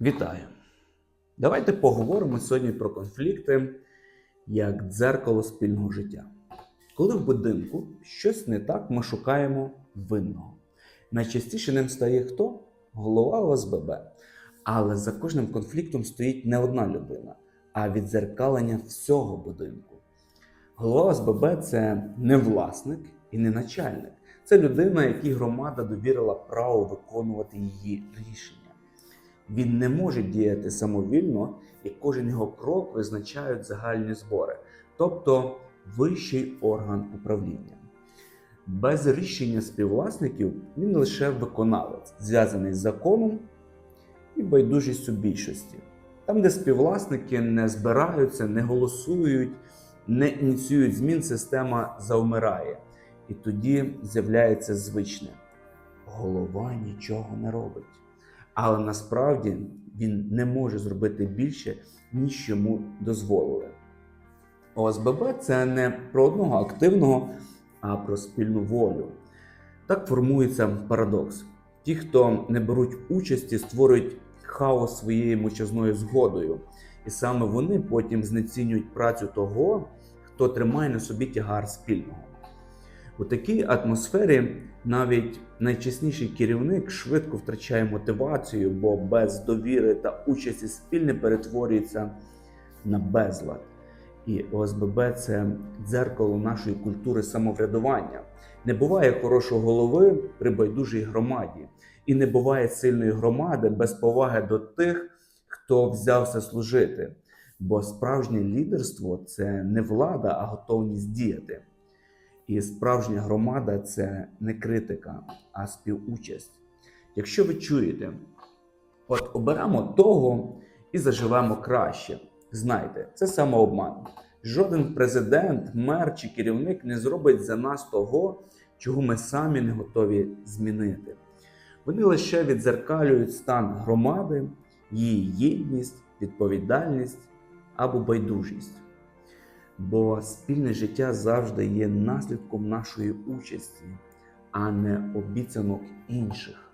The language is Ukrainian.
Вітаю! Давайте поговоримо сьогодні про конфлікти як дзеркало спільного життя. Коли в будинку щось не так, ми шукаємо винного. Найчастіше ним стає хто? Голова ОСББ. Але за кожним конфліктом стоїть не одна людина, а віддзеркалення всього будинку. Голова ОСББ це не власник і не начальник. Це людина, якій громада довірила право виконувати її рішення. Він не може діяти самовільно, і кожен його крок визначають загальні збори, тобто вищий орган управління. Без рішення співвласників він лише виконавець, зв'язаний з законом і байдужістю більшості. Там, де співвласники не збираються, не голосують, не ініціюють змін, система завмирає. І тоді з'являється звичне: голова нічого не робить. Але насправді він не може зробити більше, ніж йому дозволили. ОСББ це не про одного активного, а про спільну волю. Так формується парадокс. Ті, хто не беруть участі, створюють хаос своєю мовчазною згодою. І саме вони потім знецінюють працю того, хто тримає на собі тягар спільного. У такій атмосфері навіть найчесніший керівник швидко втрачає мотивацію, бо без довіри та участі спільне перетворюється на безлад. І ОСББ це дзеркало нашої культури самоврядування. Не буває хорошого голови при байдужій громаді, і не буває сильної громади без поваги до тих, хто взявся служити. Бо справжнє лідерство це не влада, а готовність діяти. І справжня громада це не критика, а співучасть. Якщо ви чуєте, от оберемо того і заживемо краще. Знайте, це самообман. Жоден президент, мер чи керівник не зробить за нас того, чого ми самі не готові змінити. Вони лише відзеркалюють стан громади, її єдність, відповідальність або байдужість. Бо спільне життя завжди є наслідком нашої участі, а не обіцянок інших.